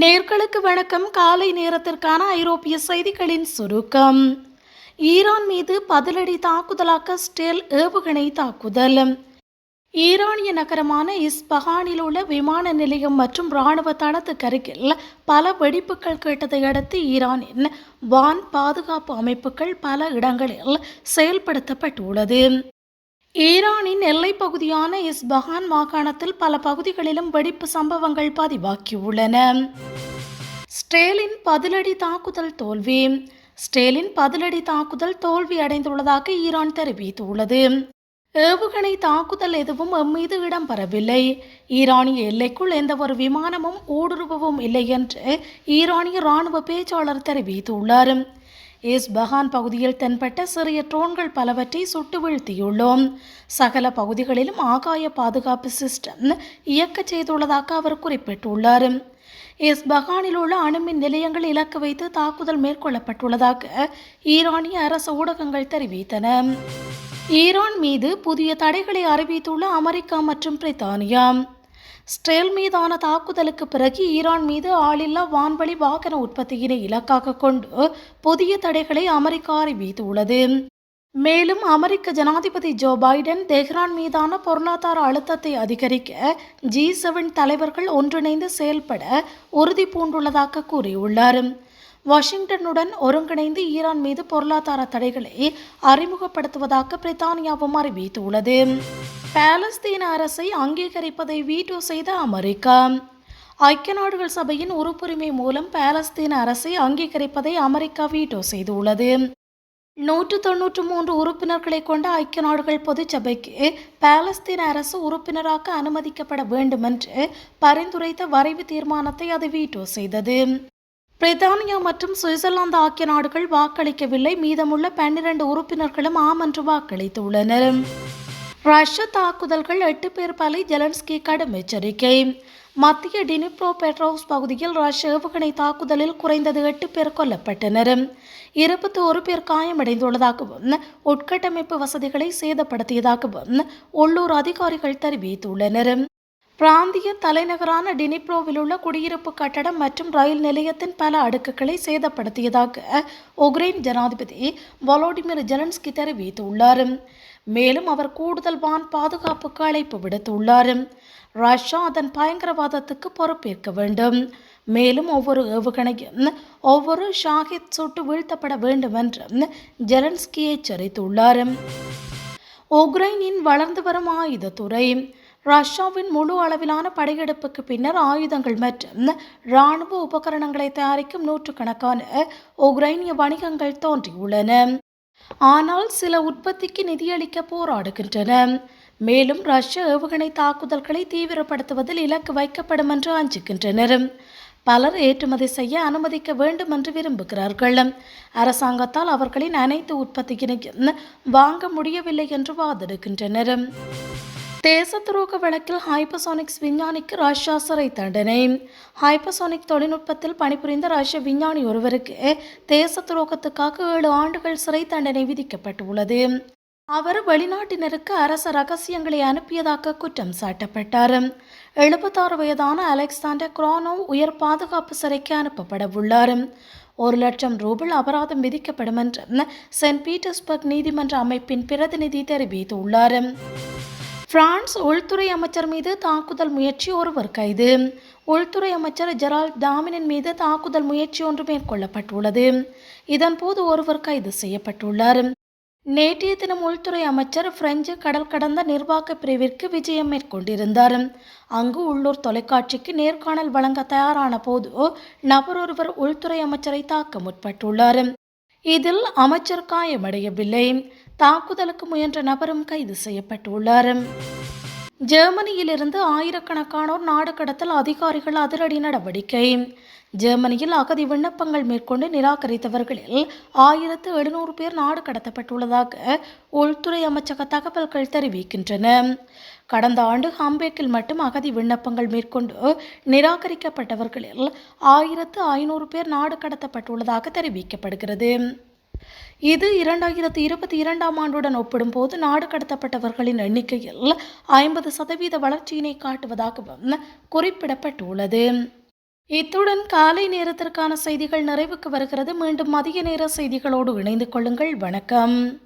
நேர்களுக்கு வணக்கம். காலை நேரத்திற்கான ஐரோப்பிய செய்திகளின் சுருக்கம். ஈரான் மீது பதிலடி தாக்குதலாக்க ஸ்டேல் ஏவுகணை தாக்குதல். ஈரானிய நகரமான இஸ்பஹானில் உள்ள விமான நிலையம் மற்றும் இராணுவ தளத்துக்கு அருகில் பல வெடிப்புகள் கேட்டதை அடுத்து ஈரானின் வான் பாதுகாப்பு அமைப்புகள் பல இடங்களில் செயல்படுத்தப்பட்டுள்ளது. ஈரானின் எல்லைப் பகுதியான இஸ்பஹான் மாகாணத்தில் பல பகுதிகளிலும் வெடிப்பு சம்பவங்கள் பதிவாகியுள்ளன. ஸ்டேலின் பதிலடி தாக்குதல் தோல்வி. ஸ்டேலின் பதிலடி தாக்குதல் தோல்வி அடைந்துள்ளதாக ஈரான் தெரிவித்துள்ளது. ஏவுகணை தாக்குதல் எதுவும் எம்மீது இடம்பெறவில்லை. ஈரானிய எல்லைக்குள் எந்த ஒரு விமானமும் ஊடுருவவும் இல்லை என்று ஈரானிய இராணுவ பேச்சாளர் தெரிவித்துள்ளார். இஸ்பஹான் பகுதியில் தென்பட்ட சிறிய ட்ரோன்கள் பலவற்றை சுட்டு வீழ்த்தியுள்ளோம். சகல பகுதிகளிலும் ஆகாய பாதுகாப்பு சிஸ்டம் இயக்க செய்துள்ளதாக அவர் குறிப்பிட்டுள்ளார். இஸ்பஹானில் உள்ள அணுமின் நிலையங்கள் இலக்கு வைத்து தாக்குதல் மேற்கொள்ளப்பட்டுள்ளதாக ஈரானிய அரசு ஊடகங்கள் தெரிவித்தன. ஈரான் மீது புதிய தடைகளை அறிவித்துள்ள அமெரிக்கா மற்றும் பிரித்தானியா. ஸ்ட்ரேல் மீதான தாக்குதலுக்கு பிறகு ஈரான் மீது ஆளில்லா வான்வழி வாகன உற்பத்தியினை இலக்காக கொண்டு புதிய தடைகளை அமெரிக்கா அறிவித்துள்ளது. மேலும் அமெரிக்க ஜனாதிபதி ஜோ பைடன் தெஹ்ரான் மீதான பொருளாதார அழுத்தத்தை அதிகரிக்க ஜி செவன் தலைவர்கள் ஒன்றிணைந்து செயல்பட உறுதி பூண்டுள்ளதாக கூறியுள்ளார். வாஷிங்டனுடன் ஒருங்கிணைந்து ஈரான் மீது பொருளாதார தடைகளை அறிமுகப்படுத்துவதாக பிரித்தானியாவும் அறிவித்துள்ளது. பாலஸ்தீன அரசை அங்கீகரிப்பதை வீட்டோ செய்த அமெரிக்கா. ஐக்கிய நாடுகள் சபையின் உறுப்புரிமை மூலம் பாலஸ்தீன அரசை அங்கீகரிப்பதை அமெரிக்கா வீட்டோ செய்துள்ளது. நூற்று தொன்னூற்று மூன்று உறுப்பினர்களை கொண்ட ஐக்கிய நாடுகள் பொதுச்சபைக்கு பாலஸ்தீன அரசு உறுப்பினராக அனுமதிக்கப்பட வேண்டும் என்று பரிந்துரைத்த வரைவு தீர்மானத்தை அது வீட்டோ செய்தது. பிரித்தானியா மற்றும் சுவிட்சர்லாந்து ஆகிய நாடுகள் வாக்களிக்கவில்லை. மீதமுள்ள பன்னிரண்டு உறுப்பினர்களும் ஆம் என்று வாக்களித்துள்ளனர். ரஷ்ய தாக்குதல்கள் எட்டு பேர் பலி ஜெலன்ஸ்கி கடும் எச்சரிக்கை. மத்திய டினிப்ரோ பெட்ரோஸ் பகுதியில் ரஷ்ய ஏவுகணை தாக்குதலில் குறைந்தது எட்டு பேர் கொல்லப்பட்டனர். இருபத்தி ஒரு பேர் காயமடைந்துள்ளதாகவும் உட்கட்டமைப்பு வசதிகளை சேதப்படுத்தியதாகவும் உள்ளூர் அதிகாரிகள் தெரிவித்துள்ளனர். பிராந்திய தலைநகரான டினிப்ரோவில் உள்ள குடியிருப்பு கட்டடம் மற்றும் ரயில் நிலையத்தின் பல அடுக்குகளை சேதப்படுத்தியதாக உக்ரைன் ஜனாதிபதி வொலோடிமிர் ஜெலன்ஸ்கி தெரிவித்துள்ளார். மேலும் அவர் கூடுதல் வான் பாதுகாப்புக்கு அழைப்பு விடுத்துள்ளார். ரஷ்யா அதன் பயங்கரவாதத்துக்கு பொறுப்பேற்க வேண்டும். மேலும் ஒவ்வொரு ஏவுகணையும் ஒவ்வொரு ஷாஹித் சுட்டு வீழ்த்தப்பட வேண்டும் என்று ஜெலன்ஸ்கி எச்சரித்துள்ளார். உக்ரைனின் வளர்ந்து வரும் ஆயுதத்துறை. ரஷ்யாவின் முழு அளவிலான படையெடுப்புக்கு பின்னர் ஆயுதங்கள் மற்றும் இராணுவ உபகரணங்களை தயாரிக்கும் நூற்றுக்கணக்கான உக்ரைனிய வணிகங்கள் தோன்றியுள்ளன. ஆனால் சில உற்பத்திக்கு நிதியளிக்க போராடுகின்றன. மேலும் ரஷ்ய ஏவுகணை தாக்குதல்களை தீவிரப்படுத்துவதில் இலக்கு வைக்கப்படும் என்று அஞ்சுகின்றனர். பலர் ஏற்றுமதி செய்ய அனுமதிக்க வேண்டும் என்று விரும்புகிறார்கள். அரசாங்கத்தால் அவர்களின் அனைத்து உற்பத்தியினையும் வாங்க முடியவில்லை என்று வாதிடுகின்றனர். தேசத்துரோக வழக்கில் ஹைபசோனிக்ஸ் விஞ்ஞானிக்கு ரஷ்யா சிறை தண்டனை. ஹைப்பசோனிக் தொழில்நுட்பத்தில் பணிபுரிந்த ரஷ்ய விஞ்ஞானி ஒருவருக்கு தேசத்துரோகத்துக்காக ஏழு ஆண்டுகள் சிறை தண்டனை விதிக்கப்பட்டுள்ளது. அவர் வெளிநாட்டினருக்கு அரச ரகசியங்களை அனுப்பியதாக குற்றம் சாட்டப்பட்டார். எழுபத்தாறு வயதான அலெக்சாண்டர் குரானோ உயர் பாதுகாப்பு சிறைக்கு அனுப்பப்பட உள்ளார் ஒரு லட்சம் ரூபிள் அபராதம் விதிக்கப்படும் என்று சென்ட் பீட்டர்ஸ்பர்க் நீதிமன்ற அமைப்பின் பிரதிநிதி தெரிவித்துள்ளார். பிரான்ஸ் உள்துறை அமைச்சர் மீது தாக்குதல் முயற்சி ஒருவர் கைது. உள்துறை அமைச்சர் ஜெரால் டாமினின் மீது தாக்குதல் முயற்சி ஒன்று மேற்கொள்ளப்பட்டுள்ளது. இதன்போது ஒருவர் கைது செய்யப்பட்டுள்ளார். நேற்றைய தினம் உள்துறை அமைச்சர் பிரெஞ்சு கடல் கடந்த நிர்வாக பிரிவிற்கு விஜயம் மேற்கொண்டிருந்தார். அங்கு உள்ளூர் தொலைக்காட்சிக்கு நேர்காணல் வழங்க தயாரான போது நபர் ஒருவர் உள்துறை அமைச்சரை தாக்க முற்பட்டுள்ளார். இதில் அமைச்சர் காயமடையவில்லை. தாக்குதலுக்கு முயன்ற நபரும் கைது செய்யப்பட்டுள்ளார். ஜெர்மனியிலிருந்து ஆயிரக்கணக்கானோர் நாடு கடத்தல் அதிகாரிகள் அதிரடி நடவடிக்கை. ஜெர்மனியில் அகதி விண்ணப்பங்கள் மேற்கொண்டு நிராகரித்தவர்களில் ஆயிரத்து எழுநூறு பேர் நாடு கடத்தப்பட்டுள்ளதாக உள்துறை அமைச்சக தகவல்கள் தெரிவிக்கின்றன. கடந்த ஆண்டு ஹாம்பேக்கில் மட்டும் அகதி விண்ணப்பங்கள் மேற்கொண்டு நிராகரிக்கப்பட்டவர்களில் ஆயிரத்து ஐநூறு பேர் நாடு கடத்தப்பட்டுள்ளதாக தெரிவிக்கப்படுகிறது. இது இரண்டாயிரத்தி இருபத்தி இரண்டாம் ஆண்டுடன் ஒப்பிடும்போது நாடு கடத்தப்பட்டவர்களின் எண்ணிக்கையில் ஐம்பது சதவீத வளர்ச்சியினை காட்டுவதாகவும் குறிப்பிடப்பட்டுள்ளது. இத்துடன் காலை நேரத்திற்கான செய்திகள் நிறைவுக்கு வருகிறது. மீண்டும் மதிய நேர செய்திகளோடு இணைந்து கொள்ளுங்கள். வணக்கம்.